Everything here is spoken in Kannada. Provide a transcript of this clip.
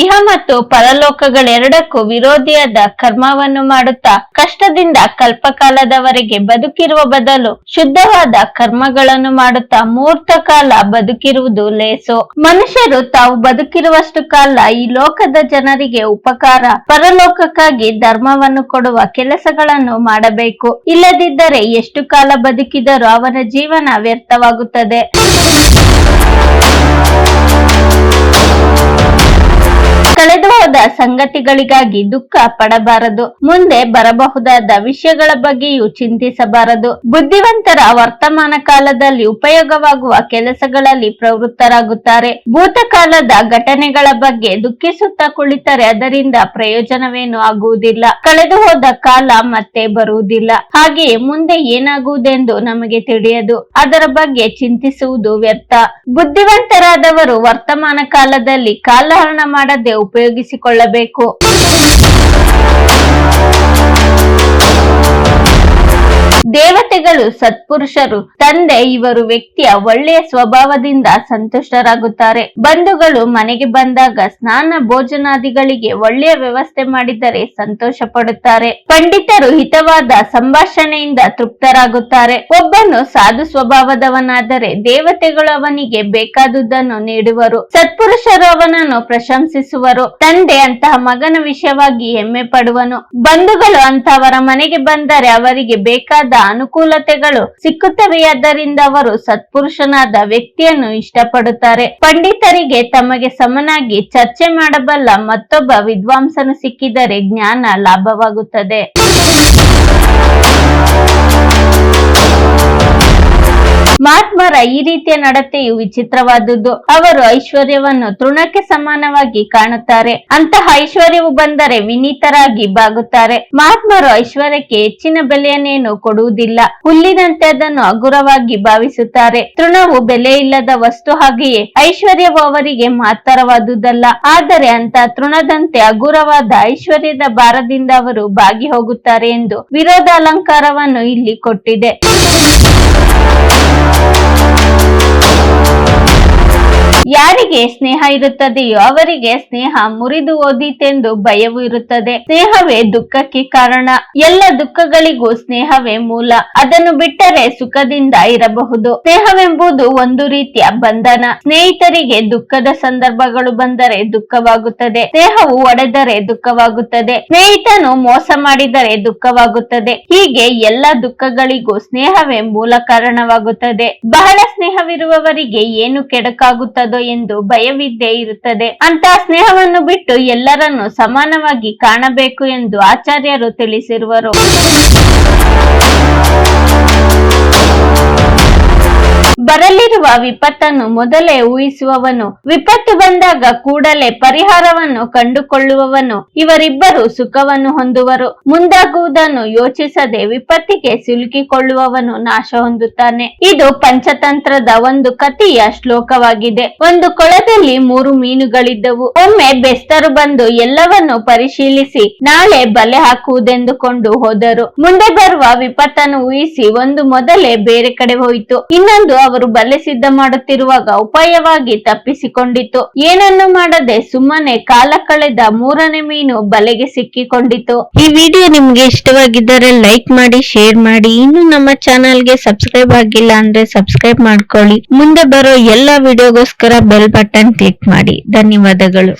ಇಹ ಮತ್ತು ಪರಲೋಕಗಳೆರಡಕ್ಕೂ ವಿರೋಧಿಯಾದ ಕರ್ಮವನ್ನು ಮಾಡುತ್ತಾ ಕಷ್ಟದಿಂದ ಕಲ್ಪಕಾಲದವರೆಗೆ ಬದುಕಿರುವ ಬದಲು ಶುದ್ಧವಾದ ಕರ್ಮಗಳನ್ನು ಮಾಡುತ್ತಾ ಮೂರ್ತ ಕಾಲ ಬದುಕಿರುವುದು ಲೇಸು. ಮನುಷ್ಯರು ತಾವು ಬದುಕಿರುವಷ್ಟು ಕಾಲ ಈ ಲೋಕದ ಜನರಿಗೆ ಉಪಕಾರ, ಪರಲೋಕಕ್ಕಾಗಿ ಧರ್ಮವನ್ನು ಕೊಡುವ ಕೆಲಸಗಳನ್ನು ಮಾಡಬೇಕು. ಇಲ್ಲದಿದ್ದರೆ ಎಷ್ಟು ಕಾಲ ಬದುಕಿದರೂ ಅವನ ಜೀವನ ವ್ಯರ್ಥವಾಗುತ್ತದೆ. ಸಂಗತಿಗಳಿಗಾಗಿ ದುಃಖ ಪಡಬಾರದು. ಮುಂದೆ ಬರಬಹುದಾದ ವಿಷಯಗಳ ಬಗ್ಗೆಯೂ ಚಿಂತಿಸಬಾರದು. ಬುದ್ಧಿವಂತರ ವರ್ತಮಾನ ಕಾಲದಲ್ಲಿ ಉಪಯೋಗವಾಗುವ ಕೆಲಸಗಳಲ್ಲಿ ಪ್ರವೃತ್ತರಾಗುತ್ತಾರೆ. ಭೂತಕಾಲದ ಘಟನೆಗಳ ಬಗ್ಗೆ ದುಃಖಿಸುತ್ತಾ ಕುಳಿತರೆ ಅದರಿಂದ ಪ್ರಯೋಜನವೇನು ಆಗುವುದಿಲ್ಲ. ಕಳೆದು ಹೋದ ಕಾಲ ಮತ್ತೆ ಬರುವುದಿಲ್ಲ. ಹಾಗೆಯೇ ಮುಂದೆ ಏನಾಗುವುದೆಂದು ನಮಗೆ ತಿಳಿಯದು. ಅದರ ಬಗ್ಗೆ ಚಿಂತಿಸುವುದು ವ್ಯರ್ಥ. ಬುದ್ಧಿವಂತರಾದವರು ವರ್ತಮಾನ ಕಾಲದಲ್ಲಿ ಕಾಲಹರಣ ಮಾಡದೆ ಉಪಯೋಗಿಸಿಕೊಳ್ಳಬೇಕು ದೇವತೆಗಳು, ಸತ್ಪುರುಷರು, ತಂದೆ, ಇವರು ವ್ಯಕ್ತಿಯ ಒಳ್ಳೆಯ ಸ್ವಭಾವದಿಂದ ಸಂತುಷ್ಟರಾಗುತ್ತಾರೆ. ಬಂಧುಗಳು ಮನೆಗೆ ಬಂದಾಗ ಸ್ನಾನ ಭೋಜನಾದಿಗಳಿಗೆ ಒಳ್ಳೆಯ ವ್ಯವಸ್ಥೆ ಮಾಡಿದರೆ ಸಂತೋಷ ಪಡುತ್ತಾರೆ ಪಂಡಿತರು ಹಿತವಾದ ಸಂಭಾಷಣೆಯಿಂದ ತೃಪ್ತರಾಗುತ್ತಾರೆ. ಒಬ್ಬನು ಸಾಧು ಸ್ವಭಾವದವನಾದರೆ ದೇವತೆಗಳು ಅವನಿಗೆ ಬೇಕಾದುದನ್ನು ನೀಡುವರು. ಸತ್ಪುರುಷರು ಅವನನ್ನು ಪ್ರಶಂಸಿಸುವರು. ತಂದೆ ಅಂತಹ ಮಗನ ವಿಷಯವಾಗಿ ಹೆಮ್ಮೆ ಪಡುವನು. ಬಂಧುಗಳು ಅಂತಹವರ ಮನೆಗೆ ಬಂದರೆ ಅವರಿಗೆ ಬೇಕಾದ ಅನುಕೂಲತೆಗಳು ಸಿಕ್ಕುತ್ತವೆಯಾದ್ದರಿಂದ ಅವರು ಸತ್ಪುರುಷನಾದ ವ್ಯಕ್ತಿಯನ್ನು ಇಷ್ಟಪಡುತ್ತಾರೆ. ಪಂಡಿತರಿಗೆ ತಮಗೆ ಸಮನಾಗಿ ಚರ್ಚೆ ಮಾಡಬಲ್ಲ ಮತ್ತೊಬ್ಬ ವಿದ್ವಾಂಸನು ಸಿಕ್ಕಿದರೆ ಜ್ಞಾನ ಲಾಭವಾಗುತ್ತದೆ. ಮಹಾತ್ಮರ ಈ ರೀತಿಯ ನಡತೆಯು ವಿಚಿತ್ರವಾದುದು ಅವರು ಐಶ್ವರ್ಯವನ್ನು ತೃಣಕ್ಕೆ ಸಮಾನವಾಗಿ ಕಾಣುತ್ತಾರೆ. ಅಂತಹ ಐಶ್ವರ್ಯವು ಬಂದರೆ ವಿನೀತರಾಗಿ ಬಾಗುತ್ತಾರೆ. ಮಹಾತ್ಮರು ಐಶ್ವರ್ಯಕ್ಕೆ ಹೆಚ್ಚಿನ ಬೆಲೆಯನ್ನೇನು ಕೊಡುವುದಿಲ್ಲ. ಹುಲ್ಲಿನಂತೆ ಅದನ್ನು ಹಗುರವಾಗಿ ಭಾವಿಸುತ್ತಾರೆ ತೃಣವು ಬೆಲೆ ಇಲ್ಲದ ವಸ್ತು ಹಾಗೆಯೇ ಐಶ್ವರ್ಯವು ಅವರಿಗೆ ಮಹತ್ತರವಾದುದಲ್ಲ ಆದರೆ ಅಂತ ತೃಣದಂತೆ ಹಗುರವಾದ ಐಶ್ವರ್ಯದ ಭಾರದಿಂದ ಅವರು ಬಾಗಿ ಹೋಗುತ್ತಾರೆ ಎಂದು ವಿರೋಧ ಅಲಂಕಾರವನ್ನು ಇಲ್ಲಿ ಕೊಟ್ಟಿದೆ. Thank you ಯಾರಿಗೆ ಸ್ನೇಹ ಇರುತ್ತದೆಯೋ ಅವರಿಗೆ ಸ್ನೇಹ ಮುರಿದು ಓದಿತೆಂದು ಭಯವೂ ಇರುತ್ತದೆ. ಸ್ನೇಹವೇ ದುಃಖಕ್ಕೆ ಕಾರಣ. ಎಲ್ಲ ದುಃಖಗಳಿಗೂ ಸ್ನೇಹವೇ ಮೂಲ. ಅದನ್ನು ಬಿಟ್ಟರೆ ಸುಖದಿಂದ ಇರಬಹುದು. ಸ್ನೇಹವೆಂಬುದು ಒಂದು ರೀತಿಯ ಬಂಧನ. ಸ್ನೇಹಿತರಿಗೆ ದುಃಖದ ಸಂದರ್ಭಗಳು ಬಂದರೆ ದುಃಖವಾಗುತ್ತದೆ. ಸ್ನೇಹವು ಒಡೆದರೆ ದುಃಖವಾಗುತ್ತದೆ. ಸ್ನೇಹಿತನು ಮೋಸ ಮಾಡಿದರೆ ದುಃಖವಾಗುತ್ತದೆ. ಹೀಗೆ ಎಲ್ಲ ದುಃಖಗಳಿಗೂ ಸ್ನೇಹವೇ ಮೂಲ ಕಾರಣವಾಗುತ್ತದೆ. ಬಹಳ ಸ್ನೇಹವಿರುವವರಿಗೆ ಏನು ಕೆಡಕಾಗುತ್ತದೋ ಎಂದು ಭಯವಿದ್ದೇ ಇರುತ್ತದೆ. ಅಂತ ಸ್ನೇಹವನ್ನು ಬಿಟ್ಟು ಎಲ್ಲರನ್ನು ಸಮಾನವಾಗಿ ಕಾಣಬೇಕು ಎಂದು ಆಚಾರ್ಯರು ತಿಳಿಸಿರುವರು. ಬರಲಿರುವ ವಿಪತ್ತನ್ನು ಮೊದಲೇ ಊಹಿಸುವವನು, ವಿಪತ್ತು ಬಂದಾಗ ಕೂಡಲೇ ಪರಿಹಾರವನ್ನು ಕಂಡುಕೊಳ್ಳುವವನು, ಇವರಿಬ್ಬರು ಸುಖವನ್ನು ಹೊಂದುವರು. ಮುಂದಾಗುವುದನ್ನು ಯೋಚಿಸದೆ ವಿಪತ್ತಿಗೆ ಸಿಲುಕಿಕೊಳ್ಳುವವನು ನಾಶ ಹೊಂದುತ್ತಾನೆ. ಇದು ಪಂಚತಂತ್ರದ ಒಂದು ಕಥೆಯ ಶ್ಲೋಕವಾಗಿದೆ. ಒಂದು ಕೊಳದಲ್ಲಿ ಮೂರು ಮೀನುಗಳಿದ್ದವು. ಒಮ್ಮೆ ಬೆಸ್ತರು ಬಂದು ಎಲ್ಲವನ್ನು ಪರಿಶೀಲಿಸಿ ನಾಳೆ ಬಲೆ ಹಾಕುವುದೆಂದುಕೊಂಡು ಹೋದರು. ಮುಂದೆ ಬರುವ ವಿಪತ್ತನ್ನು ಊಹಿಸಿ ಒಂದು ಮೊದಲೇ ಬೇರೆ ಕಡೆ ಹೋಯಿತು. ಇನ್ನೊಂದು ಅವರು ಬಲೆ ಸಿದ್ಧ ಮಾಡುತ್ತಿರುವಾಗ ಉಪಾಯವಾಗಿ ತಪ್ಪಿಸಿಕೊಂಡಿತು. ಏನನ್ನು ಮಾಡದೆ ಸುಮ್ಮನೆ ಕಾಲ ಕಳೆದ ಮೂರನೇ ಮೀನು ಬಲೆಗೆ ಸಿಕ್ಕಿಕೊಂಡಿತು. ಈ ವಿಡಿಯೋ ನಿಮ್ಗೆ ಇಷ್ಟವಾಗಿದ್ದರೆ ಲೈಕ್ ಮಾಡಿ, ಶೇರ್ ಮಾಡಿ. ಇನ್ನು ನಮ್ಮ ಚಾನಲ್ಗೆ ಸಬ್ಸ್ಕ್ರೈಬ್ ಆಗಿಲ್ಲ ಅಂದ್ರೆ ಸಬ್ಸ್ಕ್ರೈಬ್ ಮಾಡ್ಕೊಳ್ಳಿ. ಮುಂದೆ ಬರೋ ಎಲ್ಲಾ ವಿಡಿಯೋಗೋಸ್ಕರ ಬೆಲ್ ಬಟನ್ ಕ್ಲಿಕ್ ಮಾಡಿ. ಧನ್ಯವಾದಗಳು.